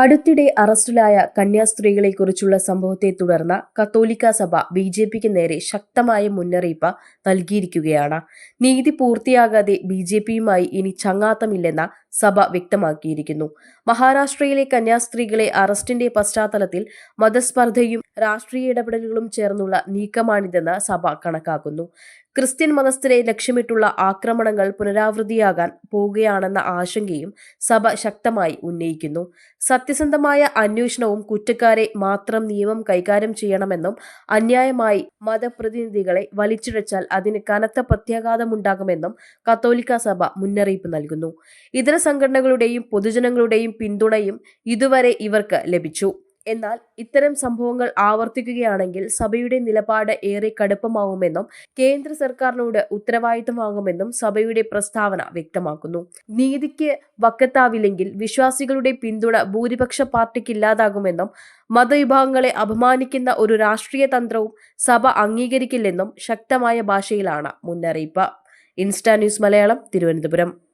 അടുത്തിടെ അറസ്റ്റിലായ കന്യാസ്ത്രീകളെക്കുറിച്ചുള്ള സംഭവത്തെ തുടർന്ന് കത്തോലിക്ക സഭ ബി ജെ പിക്ക് നേരെ ശക്തമായ മുന്നറിയിപ്പ് നൽകിയിരിക്കുകയാണ്. നീതി പൂർത്തിയാകാതെ ബി ജെ പിയുമായി ഇനി ചങ്ങാത്തമില്ലെന്ന് സഭ വ്യക്തമാക്കിയിരിക്കുന്നു. മഹാരാഷ്ട്രയിലെ കന്യാസ്ത്രീകളെ അറസ്റ്റിന്റെ പശ്ചാത്തലത്തിൽ മതസ്പർദ്ധയും രാഷ്ട്രീയ ഇടപെടലുകളും ചേർന്നുള്ള നീക്കമാണിതെന്ന് സഭ കണക്കാക്കുന്നു. ക്രിസ്ത്യൻ മതസ്ഥരെ ലക്ഷ്യമിട്ടുള്ള ആക്രമണങ്ങൾ പുനരാവൃത്തിയാകാൻ പോവുകയാണെന്ന ആശങ്കയും സഭ ശക്തമായി ഉന്നയിക്കുന്നു. സത്യസന്ധമായ അന്വേഷണവും കുറ്റക്കാരെ മാത്രം നിയമം കൈകാര്യം ചെയ്യണമെന്നും അന്യായമായി മതപ്രതിനിധികളെ വലിച്ചിഴച്ചാൽ അതിന് കനത്ത പ്രത്യാഘാതമുണ്ടാകുമെന്നും കത്തോലിക്ക സഭ മുന്നറിയിപ്പ് നൽകുന്നു. ഇതര സംഘടനകളുടെയും പൊതുജനങ്ങളുടെയും പിന്തുണയും ഇതുവരെ ഇവർക്ക് ലഭിച്ചു. എന്നാൽ ഇത്തരം സംഭവങ്ങൾ ആവർത്തിക്കുകയാണെങ്കിൽ സഭയുടെ നിലപാട് ഏറെ കടുപ്പമാവുമെന്നും കേന്ദ്ര സർക്കാരിനോട് ഉത്തരവാദിത്തമാകുമെന്നും സഭയുടെ പ്രസ്താവന വ്യക്തമാക്കുന്നു. നീതിക്ക് വക്കത്താവില്ലെങ്കിൽ വിശ്വാസികളുടെ പിന്തുണ ഭൂരിപക്ഷ പാർട്ടിക്ക് ഇല്ലാതാകുമെന്നും മതവിഭാഗങ്ങളെ അപമാനിക്കുന്ന ഒരു രാഷ്ട്രീയ തന്ത്രവും സഭ അംഗീകരിക്കില്ലെന്നും ശക്തമായ ഭാഷയിലാണ് മുന്നറിയിപ്പ്. Insta news Malayalam Thiruvananthapuram.